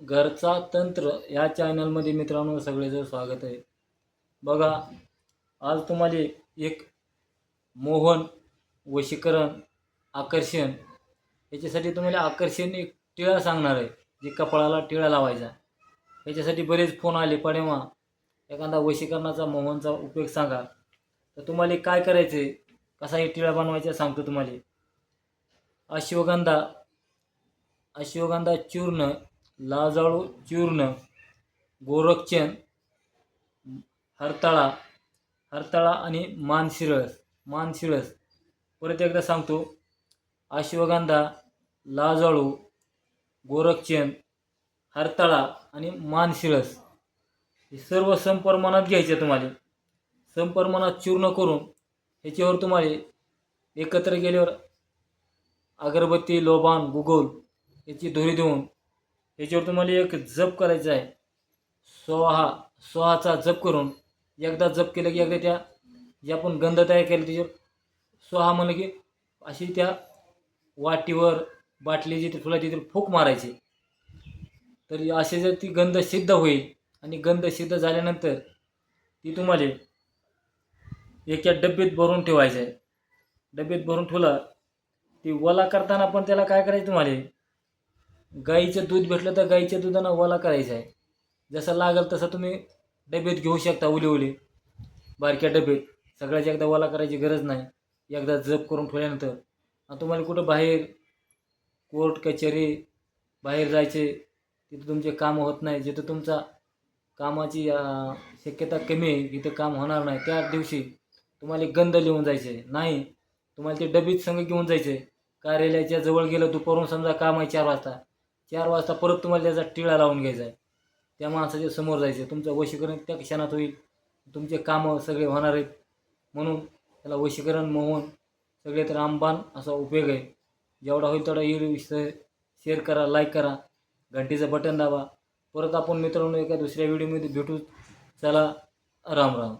घरचा तंत्र या चॅनलमध्ये मित्रांनो सगळेजण स्वागत आहे. बघा आज तुम्हाला एक मोहन वशीकरण आकर्षण याच्यासाठी तुम्हाला आकर्षण एक टिळा सांगणार आहे जे कपाळाला टिळा लावायचा. याच्यासाठी बरेच फोन आले पडेमा एखादा वशीकरणाचा मोहनचा उपयोग सांगा. तर तुम्हाला काय करायचं आहे कसा हे टिळा बनवायचा सांगतो तुम्हाला. अश्वगंधा अश्वगंधा चूर्ण लाजाळू चूर्ण गोरक्षण हरताळा हरताळा आणि मानशिरस मानशिरस परत एकदा सांगतो अश्वगंधा लाजाळू गोरक्षण हरताळा आणि मानशिरस हे सर्व संप्रमाणात घ्यायचे तुम्हाला. संप्रमाणात चूर्ण करून ह्याच्यावर तुम्हाला एकत्र गेल्यावर अगरबत्ती लोबान गुगोल याची धुरी देऊन याच्यावर तुम्हाला एक जप करायचा आहे. सोहा सोहाचा जप करून एकदा जप केलं की एकदा त्या जे आपण गंध तयार केलं त्याच्यावर सोहा म्हणलं की अशी त्या वाटीवर बाटली जिथे फुला तिथे फूक मारायची. तर असे जर ती गंध सिद्ध होईल आणि गंध सिद्ध झाल्यानंतर ती तुम्हाला एका डब्यात भरून ठेवायचं आहे. डब्यात भरून ठेवलं ती वला करताना पण त्याला काय करायचं तुम्हाला? गाईचं दूध भेटलं तर गाईच्या दुधानं ओला करायचा आहे. जसं लागेल तसं तुम्ही डब्यात घेऊ शकता ओले ओले. बारक्या डब्यात सगळ्याची एकदा ओला करायची गरज नाही. एकदा जप करून ठेवल्यानंतर. आणि तुम्हाला कुठं बाहेर कोर्ट कचेरी बाहेर जायचे तिथं तुमचे काम होत नाही. जिथं तुमचा कामाची शक्यता कमी आहे तिथं काम होणार नाही. त्या दिवशी तुम्हाला गंध लिहून जायचं. आहे नाही तुम्हाला ते डबीत संग घेऊन जायचे. कार्यालयाच्या जवळ गेलं दुपारून समजा काम आहे चार वाजता. चार वाजता परत तुम्हाला त्याचा टिळा लावून घ्यायचा आहे. त्या माणसाच्या समोर जायचं आहे. तुमचं वशीकरण त्या क्षणात होईल. तुमचे कामं सगळे होणार आहेत. म्हणून त्याला वशीकरण मोहन सगळे तर रामबाण असा उपयोग आहे. जेवढा होईल तेवढा येईल शेअर करा लाईक करा. घंटीचं बटन दाबा. परत आपण मित्रांनो एका दुसऱ्या व्हिडिओमध्ये भेटू. चला राम राम.